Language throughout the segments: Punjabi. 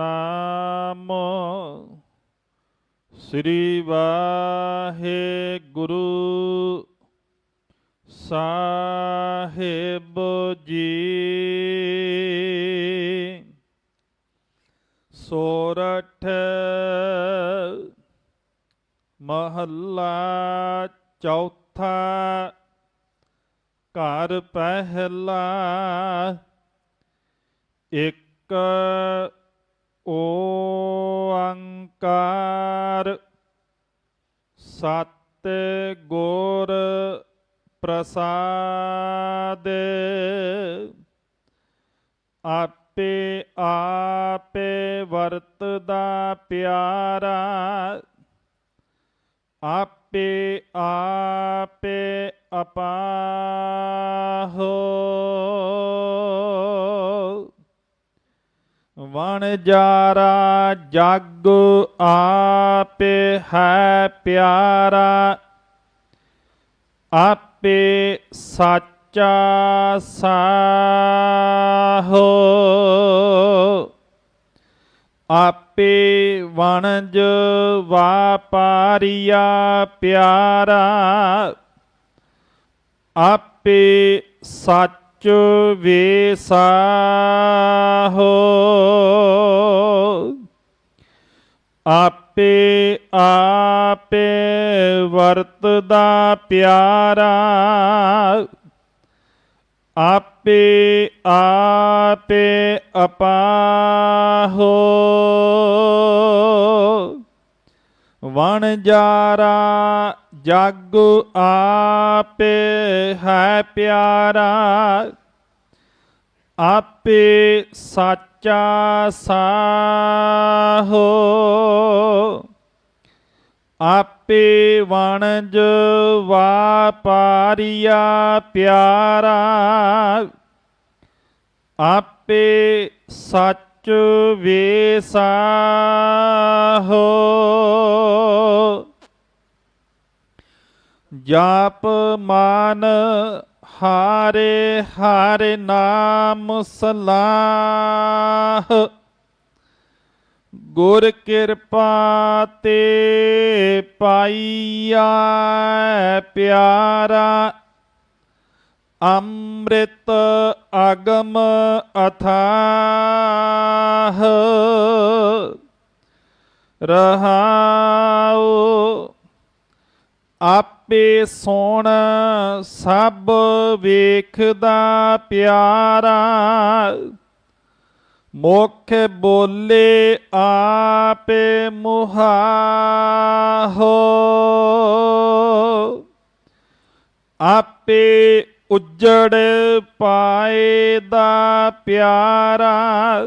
नाम। श्री वाहे गुरु साहेब जी। सोरठ महला चौथा घर पहला एक ਓੰਕਾਰ ਸਤ ਗੁਰ ਪ੍ਰਸਾਦ ਆਪੇ ਆਪੇ ਵਰਤਦਾ ਪਿਆਰਾ ਆਪੇ ਆਪੇ ਅਪਾਹੋ ਵਣਜਾਰਾ ਜਗ ਆਪੇ ਹੈ ਪਿਆਰਾ ਆਪੇ ਸਾਚਾ ਸਾਹੋ। ਆਪੇ ਵਣਜ ਵਾਪਾਰੀਆ ਪਿਆਰਾ ਆਪੇ ਸੱਚ ਵੇਸਾਹੋ ਆਪੇ ਆਪੇ ਵਰਤਦਾ ਪਿਆਰਾ। ਆਪੇ ਆਪੇ ਅਪਾਹੋ ਵਣ ਜਾਰਾ ਜਗ ਆਪੇ ਹੈ ਪਿਆਰਾ ਆਪੇ ਸਾਚਾ ਸਾਹੋ। ਆਪੇ ਵਣਜ ਵਾਪਾਰੀਆ ਪਿਆਰਾ ਆਪੇ ਸੱਚ ਵੇਸਾਹੋ ਜਾਪ ਮਾਨ ਹਾਰੇ ਹਾਰੇ ਨਾਮ ਸਲਾਹ। ਗੁਰ ਕਿਰਪਾ ਤੇ ਪਾਈਆ ਪਿਆਰਾ, ਅੰਮ੍ਰਿਤ ਅਗਮ ਅਥਾਹ। ਰਹਾਉ ਆਪ ਸੋਣ, ਸਭ ਵੇਖਦਾ ਪਿਆਰਾ। ਮੁਖ ਬੋਲੇ ਆਪੇ ਮੁਹਾਹੋ। ਆਪੇ ਉਜੜ ਪਾਏ ਦਾ ਪਿਆਰਾ।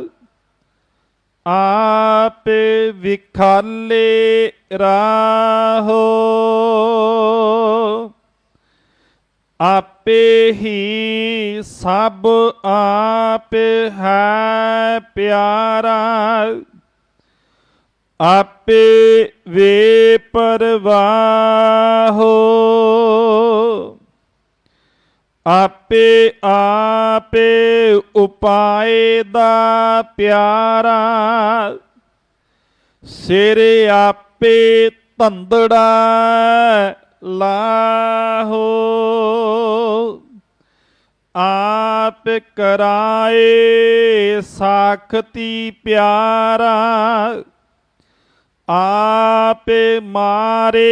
ਆਪੇ ਵਿਖਾਲੇ ਰਾਹੋ। ਆਪੇ ਹੀ ਸਭ ਆਪ ਹੈ ਪਿਆਰਾ। ਆਪੇ ਵੇ ਪਰਵਾਹੋ। ਆਪੇ ਆਪੇ ਉਪਾਏ ਦਾ ਪਿਆਰਾ। ਸਿਰ ਆਪੇ ਧੰਦੜਾ ਲਾਹੋ ਆਪ ਕਰਾਏ ਸਾਖਤੀ ਪਿਆਰਾ ਆਪੇ ਮਾਰੇ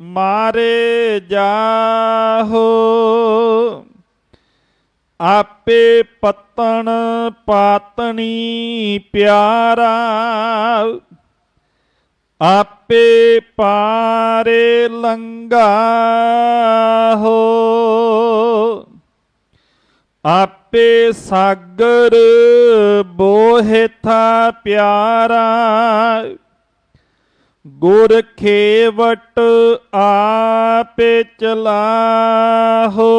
ਮਾਰੇ ਜਾਹੋ। ਆਪੇ ਪਤਨ ਪਾਤਣੀ ਪਿਆਰਾ ਆਪੇ ਪਾਰੇ ਲੰਗਾ ਹੋ। ਆਪੇ ਸਾਗਰ ਬੋਹੇ ਬੋਹਿਥਾ ਪਿਆਰਾ। ਗੁਰ ਖੇਵਟ ਆਪੇ ਚਲਾਹੋ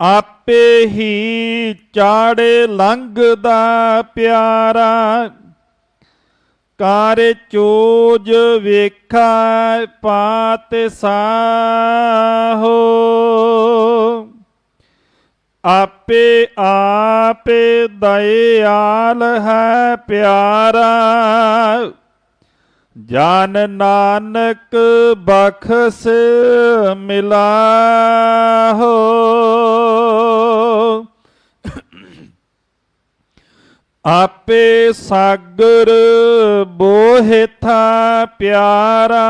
ਆਪੇ ਹੀ ਚਾੜੇ ਲੰਘਦਾ ਪਿਆਰਾ, ਕਾਰ ਚੋਜ ਵੇਖਾ ਪਾਤ ਸਾਹੋ। ਆਪੇ ਆਪੇ ਆਪੇ ਦਇਆਲ ਹੈ ਪਿਆਰਾ ਜਨ ਨਾਨਕ ਬਖਸ ਮਿਲਾ ਹੋ। ਆਪੇ ਸਾਗਰ ਬੋਹਿਥਾ ਪਿਆਰਾ,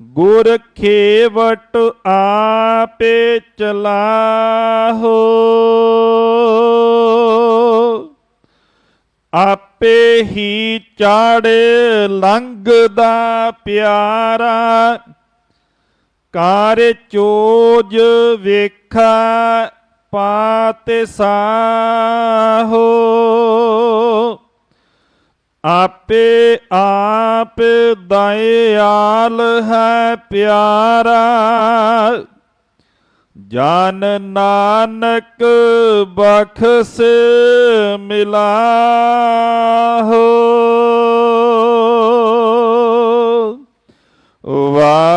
ਗੁਰ ਖੇਵਟ ਆਪੇ ਚਲਾਹੋ ਆਪੇ ਹੀ ਚਾੜੇ ਲੰਘਦਾ ਪਿਆਰਾ, ਕਾਰ ਚੋਜ ਵੇਖਾ ਪਾਤ ਸਾਹੋ। ਆਪੇ ਆਪ ਦਇਆਲ ਹੈ ਪਿਆਰਾ, ਜਨ ਨਾਨਕ ਬਖਸ ਮਿਲਾਹੋ।